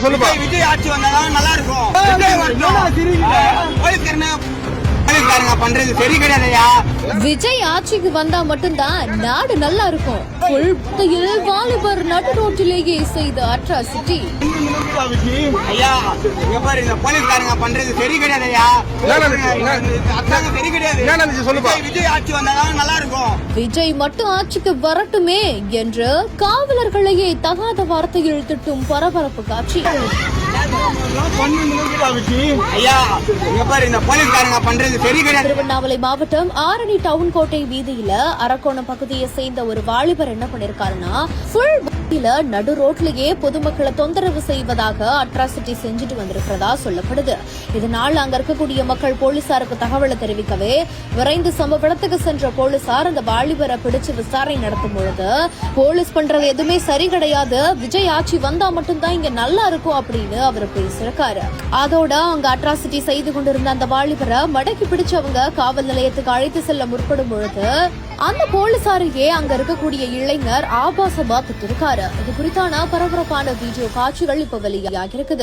நடந்துச்சு சொல்லுப்பா. விஜய் ஆட்சி வந்தாதான் நல்லா இருக்கும் விஜய் வரட்டும். போலீஸ்காரங்க போலீஸ்காரங்க பண்றது? சரி கிடையாதுயா விஜய் ஆட்சிக்கு வந்தா மட்டும்தான் நாடு நல்லா இருக்கும் புல் புகையில் வாலிபர் நடு ரோட்டிலேயே செய்த அட்ராசிட்டி ஐயா இங்க பாரு இந்த போலீஸ்காரங்க பண்றது சரி? என்ன- அதாங்க சரி கிடையாது விஜய் ஆட்சி வந்தாதான் நல்லா இருக்கும் விஜய் மட்டும் ஆட்சிக்கு வரட்டுமே என்று காவலர்களையே தகாத வார்த்தையில் திட்டும் பரபரப்பு காட்சி. திருவண்ணாமலை மாவட்டம் ஆரணி டவுன் கோட்டை வீதியில அரக்கோணம் பகுதியை சேர்ந்த ஒரு வாலிபர் என்ன பண்ணிருக்காருன்னா சிட்டில நடு ரோட்லயே பொதுமக்களை தொந்தரவு செய்வதாக அட்ராசிட்டி செஞ்சுட்டு வந்திருக்கிறதா சொல்லப்படுது. இதனால் அங்க இருக்கக்கூடிய மக்கள் போலீசாருக்கு தகவலை தெரிவிக்கவே விரைந்து சம்பவ இடத்துக்கு சென்ற போலீசார் அந்த வாலிபரை பிடிச்சு விசாரணை நடத்தும் பொழுது போலீஸ் பண்றது எதுவுமே சரி கிடையாது. விஜய் ஆட்சி வந்தா மட்டும்தான் இங்க நல்லா இருக்கும் அப்படின்னு அவர் பேசியிருக்காரு. அதோட அங்க அட்ராசிட்டி செய்து கொண்டிருந்த அந்த வாலிபரை மடக்கி பிடிச்சவங்க காவல் நிலையத்துக்கு அழைத்து செல்ல முற்படும் பொழுது அந்த போலீசாரையே அங்க இருக்கக்கூடிய இளைஞர் ஆபாசமா திட்டிருக்காரு இது குறித்தான பரபரப்பான வீடியோ காட்சிகள் இப்ப வெளியாகி இருக்குது